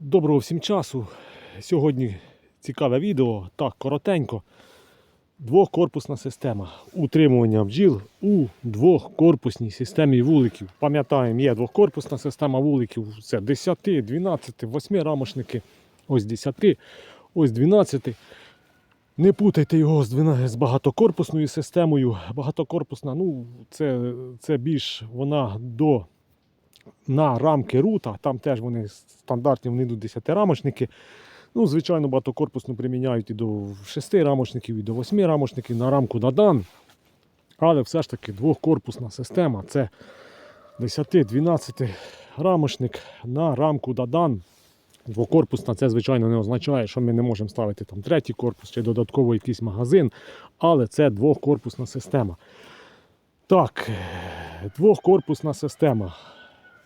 Доброго всім часу. Сьогодні цікаве відео, так коротенько. Двохкорпусна система. Утримування бджіл у двохкорпусній системі вуликів. Пам'ятаємо, є двохкорпусна система вуликів. Це 10, 12, 8 рамошники. Ось 10, ось 12. Не путайте його з, 12 з багатокорпусною системою. Багатокорпусна, ну, це, це більш вона до на рамки рута, там теж вони стандартні, вони йдуть 10 рамочники. Ну, звичайно, багатокорпусну приміняють і до 6 рамочників, і до 8 рамочників на рамку Дадан. Але все ж таки двохкорпусна система це 10-12 рамочник на рамку Дадан. Двокорпусна це, звичайно, не означає, що ми не можемо ставити там третій корпус чи додатково якийсь магазин, але це двохкорпусна система. Так, двохкорпусна система.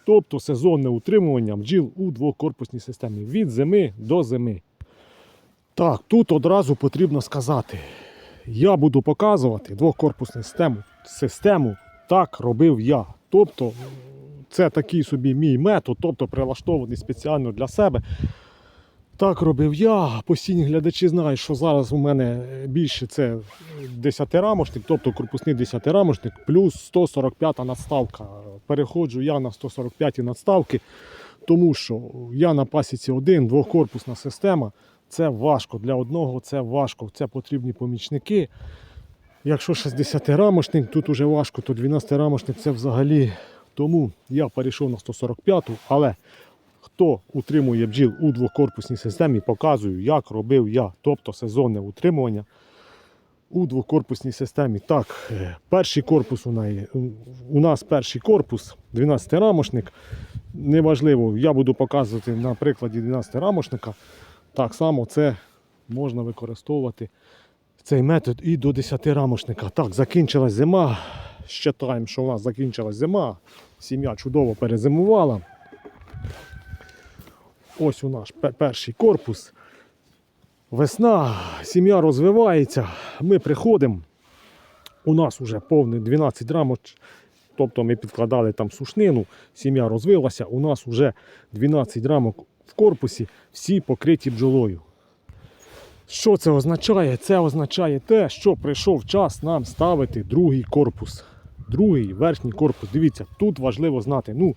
Тобто сезонне утримування бджіл у двокорпусній системі від зими до зими. Так, тут одразу потрібно сказати, я буду показувати двокорпусну систему. Систему так робив я. Тобто, це такий собі мій метод, тобто прилаштований спеціально для себе. Так робив я. Постійні глядачі знають, що зараз у мене більше це 10-рамошник, тобто корпусний 10-рамошник, плюс 145 надставка. Переходжу я на 145 надставки, тому що я на пасіці один, двохкорпусна система. Це важко. Для одного це важко. Це потрібні помічники. Якщо 60-рамошник, тут уже важко, то 12-рамошник це взагалі. Тому я перейшов на 145-ту, але хто утримує бджіл у двокорпусній системі, показую, як робив я, тобто сезонне утримування у двокорпусній системі. Так, е, перший корпус у неї. У нас перший корпус, 12-рамошник. Неважливо, я буду показувати на прикладі 12-рамошника. Так само це можна використовувати цей метод і до 10-рамошника. Так, закінчилась зима. Считаємо, що у нас закінчилась зима. Сім'я чудово перезимувала. Ось у наш перший корпус. Весна, сім'я розвивається. Ми приходимо. У нас вже повний 12 рамок. Тобто ми підкладали там сушнину, сім'я розвилася. У нас вже 12 рамок в корпусі, всі покриті бджолою. Що це означає? Це означає те, що прийшов час нам ставити другий корпус. Другий верхній корпус. Дивіться, тут важливо знати. Ну,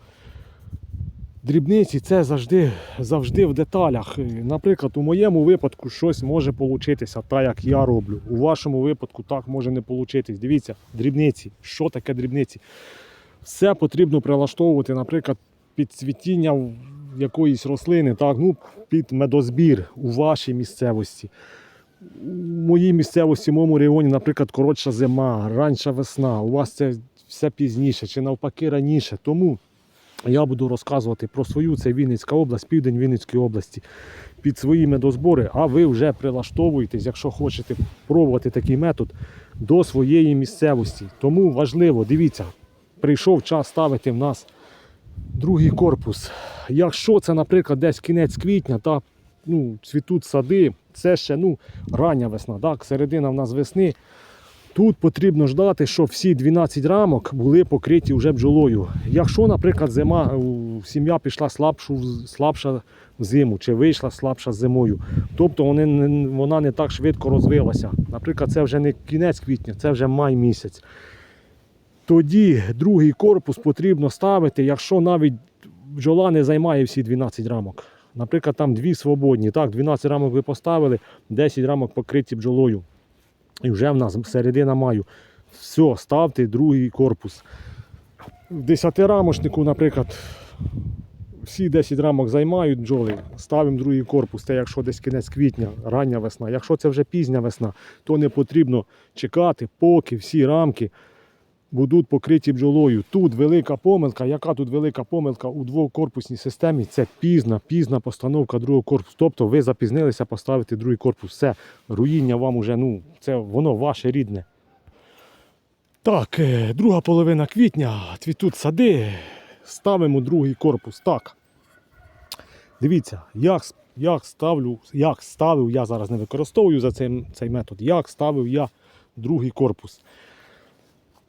дрібниці це завжди, завжди в деталях. Наприклад, у моєму випадку щось може получитися, так як я роблю. У вашому випадку так може не получитись. Дивіться, дрібниці. Що таке дрібниці? Все потрібно прилаштовувати, наприклад, під цвітіння якоїсь рослини, так, ну, під медозбір у вашій місцевості. У моїй місцевості, в моєму регіоні, наприклад, коротша зима, ранша весна. У вас це все пізніше чи навпаки раніше. Тому я буду розказувати про свою, це Вінницька область, південь Вінницької області, під свої медозбори, а ви вже прилаштовуєтесь, якщо хочете пробувати такий метод, до своєї місцевості. Тому важливо, дивіться, прийшов час ставити в нас другий корпус. Якщо це, наприклад, десь кінець квітня, та ну, цвітуть сади, це ще ну, рання весна, так, середина в нас весни. Тут потрібно ждати, щоб всі 12 рамок були покриті вже бджолою. Якщо, наприклад, зима, сім'я пішла слабшу, слабша в зиму, чи вийшла слабша зимою, тобто вони, вона не так швидко розвилася. Наприклад, це вже не кінець квітня, це вже май місяць. Тоді другий корпус потрібно ставити, якщо навіть бджола не займає всі 12 рамок. Наприклад, там дві свободні. Так, 12 рамок ви поставили, 10 рамок покриті бджолою. І вже в нас середина маю. Все, ставте другий корпус. В 10-рамочнику, наприклад, всі 10 рамок займають бджоли, ставимо другий корпус. Це якщо десь кінець квітня, рання весна. Якщо це вже пізня весна, то не потрібно чекати, поки всі рамки будуть покриті бджолою. Тут велика помилка. Яка тут велика помилка у двокорпусній системі? Це пізна, пізна постановка другого корпусу. Тобто ви запізнилися поставити другий корпус. Все, руїння вам уже, ну, це воно ваше рідне. Так, е, друга половина квітня, цвітуть сади, ставимо другий корпус. Так. Дивіться, як, як ставлю, як ставив, я зараз не використовую за цей, цей метод, як ставив я другий корпус.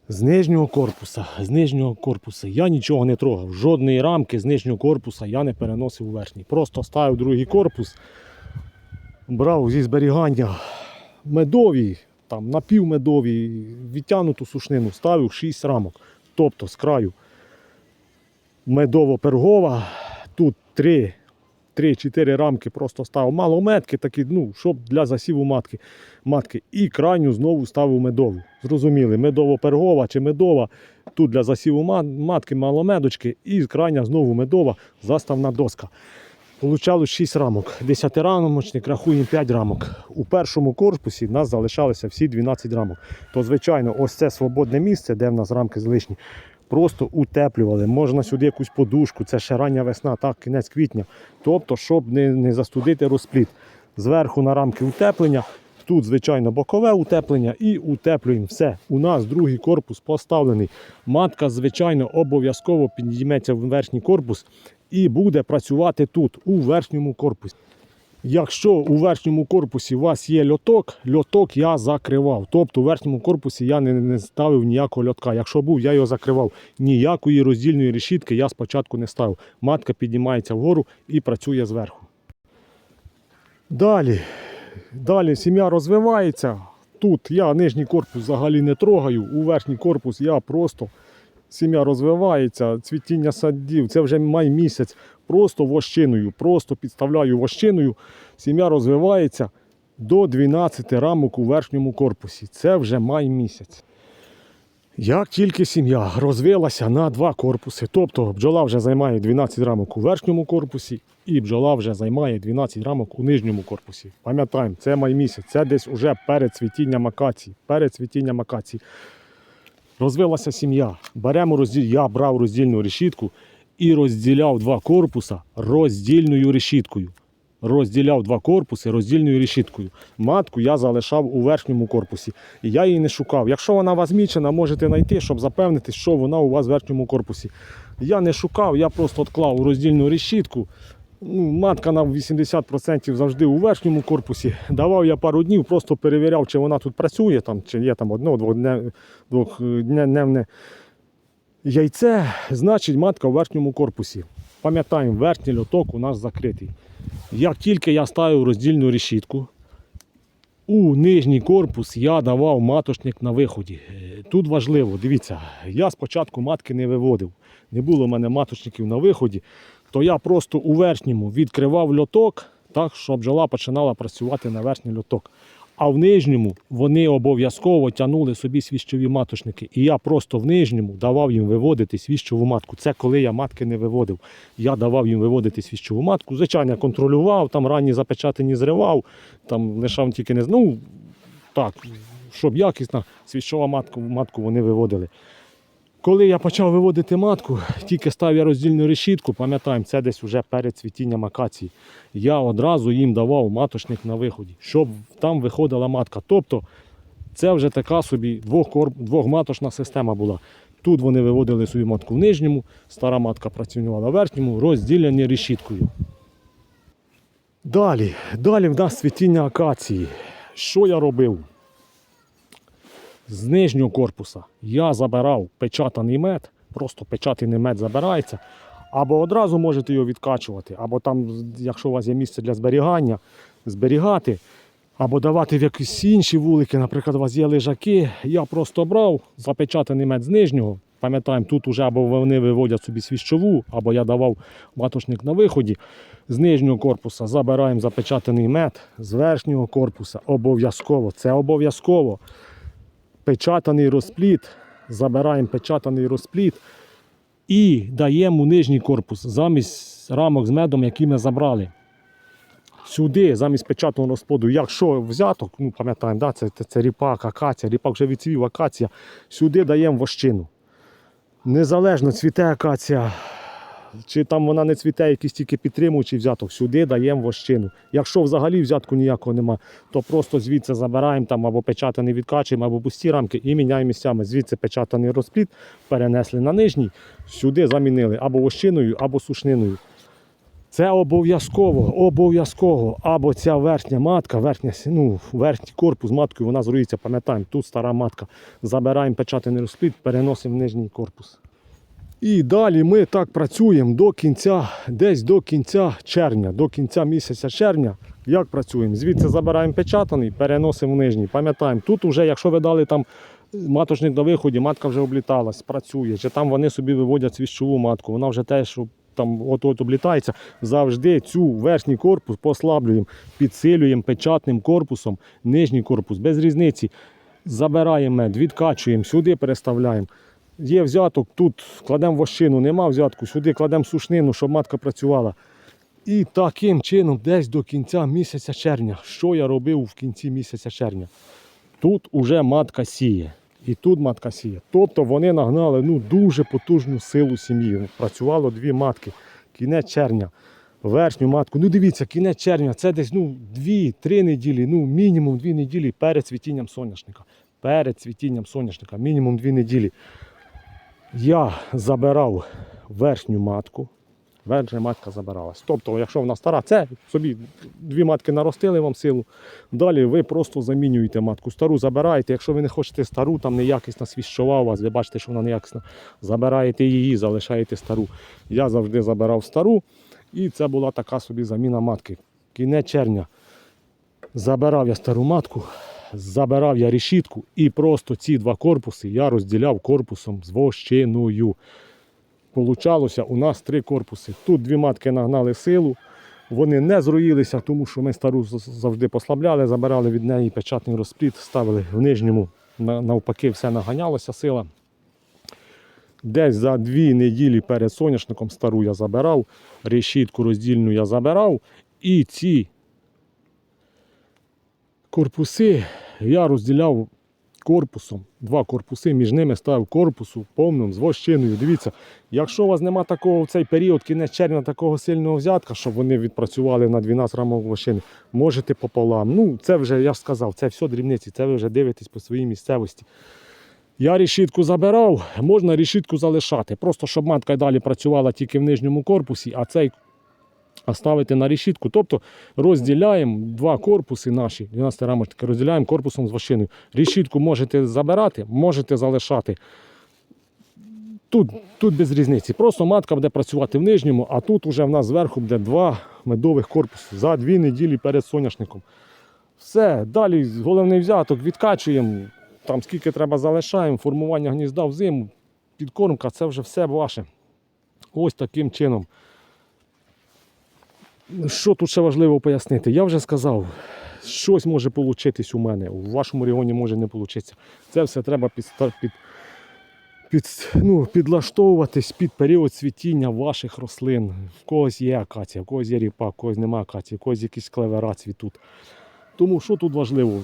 З нижнього корпуса, з нижнього корпуса я нічого не трогав. Жодної рамки з нижнього корпуса я не переносив у верхній. Просто ставив другий корпус, брав зі зберігання медові, там напівмедові, відтягнуту сушнину, ставив 6 рамок. Тобто з краю медово-пергова, тут 3 3-4 рамки просто ставив малометки, такі, ну, щоб для засіву матки. матки. І крайню знову ставив медову. Зрозуміли, медово-пергова чи медова. Тут для засіву ма- матки маломедочки. І крайня знову медова, заставна доска. Получалось 6 рамок. 10 рамочник, рахуємо 5 рамок. У першому корпусі в нас залишалися всі 12 рамок. То, звичайно, ось це свободне місце, де в нас рамки залишні. Просто утеплювали. Можна сюди якусь подушку, це ще рання весна, так, кінець квітня. Тобто, щоб не, не застудити розпліт. Зверху на рамки утеплення, тут, звичайно, бокове утеплення і утеплюємо. Все. У нас другий корпус поставлений. Матка, звичайно, обов'язково підійметься в верхній корпус і буде працювати тут, у верхньому корпусі. Якщо у верхньому корпусі у вас є льоток, льоток я закривав. Тобто у верхньому корпусі я не, не ставив ніякого льотка. Якщо був, я його закривав. Ніякої роздільної решітки я спочатку не ставив. Матка піднімається вгору і працює зверху. Далі, далі сім'я розвивається. Тут я нижній корпус взагалі не трогаю. У верхній корпус я просто сім'я розвивається, цвітіння садів, це вже май місяць. Просто вощиною, просто підставляю вощиною. Сім'я розвивається до 12 рамок у верхньому корпусі. Це вже май місяць. Як тільки сім'я розвилася на два корпуси, тобто бджола вже займає 12 рамок у верхньому корпусі, і бджола вже займає 12 рамок у нижньому корпусі. Пам'ятаємо, це май місяць, це десь уже перед цвітінням акації. Перед цвітінням акації. Розвилася сім'я. Беремо розділ. Я брав роздільну решітку і розділяв два корпуса роздільною решіткою. Розділяв два корпуси роздільною решіткою. Матку я залишав у верхньому корпусі. І я її не шукав. Якщо вона вас мічена, можете знайти, щоб запевнитись, що вона у вас в верхньому корпусі. Я не шукав, я просто відклав роздільну решітку. Ну, матка на 80% завжди у верхньому корпусі. Давав я пару днів, просто перевіряв, чи вона тут працює, там, чи є там одно-двохдневне яйце, значить матка у верхньому корпусі. Пам'ятаємо, верхній льоток у нас закритий. Як тільки я ставив роздільну решітку, у нижній корпус я давав маточник на виході. Е, Тут важливо, дивіться, я спочатку матки не виводив. Не було в мене маточників на виході, то я просто у верхньому відкривав льоток, так, щоб бджола починала працювати на верхній льоток. А в нижньому вони обов'язково тягнули собі свіщові маточники. І я просто в нижньому давав їм виводити свіщову матку. Це коли я матки не виводив. Я давав їм виводити свіщову матку. Звичайно, контролював, там ранні запечатані зривав, там лишав тільки не ну, так, щоб якісна свіщова матку, матку вони виводили. Коли я почав виводити матку, тільки став я роздільну решітку, пам'ятаємо, це десь вже перед цвітінням акації. Я одразу їм давав маточник на виході, щоб там виходила матка. Тобто це вже така собі двохкор- двохматочна система була. Тут вони виводили свою матку в нижньому, стара матка працювала в верхньому, розділені решіткою. Далі, далі в нас цвітіння акації. Що я робив? З нижнього корпуса я забирав печатаний мед, просто печатаний мед забирається. Або одразу можете його відкачувати, або там, якщо у вас є місце для зберігання, зберігати, або давати в якісь інші вулики, наприклад, у вас є лежаки. Я просто брав запечатаний мед з нижнього. Пам'ятаємо, тут уже або вони виводять собі свіщову, або я давав маточник на виході. З нижнього корпуса забираємо запечатаний мед, з верхнього корпуса обов'язково. Це обов'язково печатаний розпліт, забираємо печатаний розпліт і даємо нижній корпус замість рамок з медом, які ми забрали. Сюди, замість печатного розплоду, якщо взято, ну пам'ятаємо, да, це, це, це ріпак, акація, ріпак вже відцвів акація, сюди даємо вощину. Незалежно цвіте акація, чи там вона не цвіте, якісь тільки підтримуючий взяток, сюди даємо вощину. Якщо взагалі взятку ніякого нема, то просто звідси забираємо там або печатаний відкачуємо, або пусті рамки і міняємо місцями. Звідси печатаний розпліт перенесли на нижній, сюди замінили або вощиною, або сушниною. Це обов'язково, обов'язково. Або ця верхня матка, верхня, ну, верхній корпус маткою, вона зрується, пам'ятаємо, тут стара матка. Забираємо печатний розплід, переносимо в нижній корпус. І далі ми так працюємо до кінця, десь до кінця червня, до кінця місяця червня. Як працюємо? Звідси забираємо печатаний, переносимо в нижній. Пам'ятаємо, тут вже, якщо ви дали там маточник на виході, матка вже обліталась, працює, чи там вони собі виводять свіщову матку, вона вже теж там от-от облітається. Завжди цю верхній корпус послаблюємо, підсилюємо печатним корпусом, нижній корпус, без різниці. Забираємо мед, відкачуємо, сюди переставляємо. Є взяток, тут кладемо вощину, нема взятку, сюди кладемо сушнину, щоб матка працювала. І таким чином, десь до кінця місяця червня. Що я робив в кінці місяця червня? Тут уже матка сіє. І тут матка сіє. Тобто вони нагнали ну, дуже потужну силу сім'ї. Працювало дві матки. Кінець червня. Верхню матку. Ну дивіться, кінець червня це десь ну, 2-3 неділі, ну мінімум 2 неділі перед цвітінням соняшника. Перед цвітінням соняшника, мінімум 2 неділі. Я забирав верхню матку. Верхня матка забиралась. Тобто, якщо вона стара, це собі дві матки наростили вам силу. Далі ви просто замінюєте матку. Стару забираєте. Якщо ви не хочете стару, там неякісна свіщова у вас, ви бачите, що вона неякісна. Забираєте її, залишаєте стару. Я завжди забирав стару. І це була така собі заміна матки. Кінець червня. Забирав я стару матку, забирав я решітку і просто ці два корпуси я розділяв корпусом з вощиною. Получалося у нас три корпуси. Тут дві матки нагнали силу. Вони не зруїлися, тому що ми стару завжди послабляли, забирали від неї печатний розпліт, ставили в нижньому, навпаки, все наганялося сила. Десь за дві неділі перед соняшником стару я забирав, решітку роздільну я забирав. І ці корпуси я розділяв корпусом. Два корпуси між ними ставив корпусу повним з вощиною. Дивіться, якщо у вас нема такого в цей період, кінець червня, такого сильного взятка, щоб вони відпрацювали на 12 рамок вощини, можете пополам. Ну, це вже я ж сказав, це все дрібниці, це ви вже дивитесь по своїй місцевості. Я решітку забирав, можна решітку залишати. Просто щоб матка далі працювала тільки в нижньому корпусі, а цей а ставити на решітку. Тобто розділяємо два корпуси наші, 12 рамочники, розділяємо корпусом з вощиною. Решітку можете забирати, можете залишати. Тут, тут без різниці. Просто матка буде працювати в нижньому, а тут уже в нас зверху буде два медових корпуси за дві неділі перед соняшником. Все, далі головний взяток відкачуємо, там скільки треба залишаємо, формування гнізда в зиму, підкормка, це вже все ваше. Ось таким чином. Що тут ще важливо пояснити? Я вже сказав, щось може получитись у мене, у вашому регіоні може не получитися. Це все треба підста- під, під, ну, підлаштовуватись під період цвітіння ваших рослин. В когось є акація, в когось є ріпа, в когось немає акації, в когось якісь клевера цвітуть. Тому що тут важливо?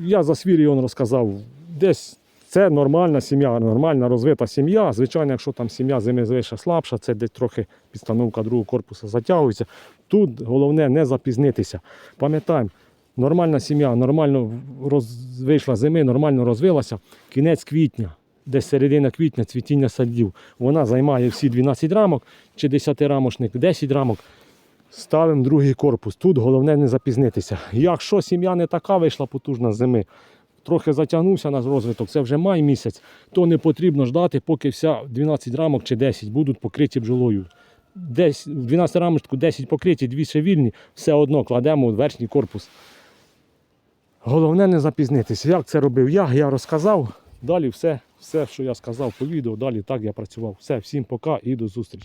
Я за свій регіон розказав, десь це нормальна сім'я, нормальна розвита сім'я. Звичайно, якщо там сім'я зими слабша, це десь трохи підстановка другого корпусу затягується. Тут головне не запізнитися. Пам'ятаємо, нормальна сім'я, нормально роз... вийшла зими, нормально розвилася. Кінець квітня, десь середина квітня, цвітіння садів. Вона займає всі 12 рамок чи 10 рамочник, 10 рамок. Ставимо другий корпус. Тут головне не запізнитися. Якщо сім'я не така вийшла потужна зими, трохи затягнувся на розвиток, це вже май місяць, то не потрібно ждати, поки вся 12 рамок чи 10 будуть покриті бджолою. Десь в 12 рамочку 10 покриті, 2 ще вільні, все одно кладемо в верхній корпус. Головне не запізнитися. Як це робив я, я розказав. Далі все, все, що я сказав по відео, далі так я працював. Все, всім пока і до зустрічі.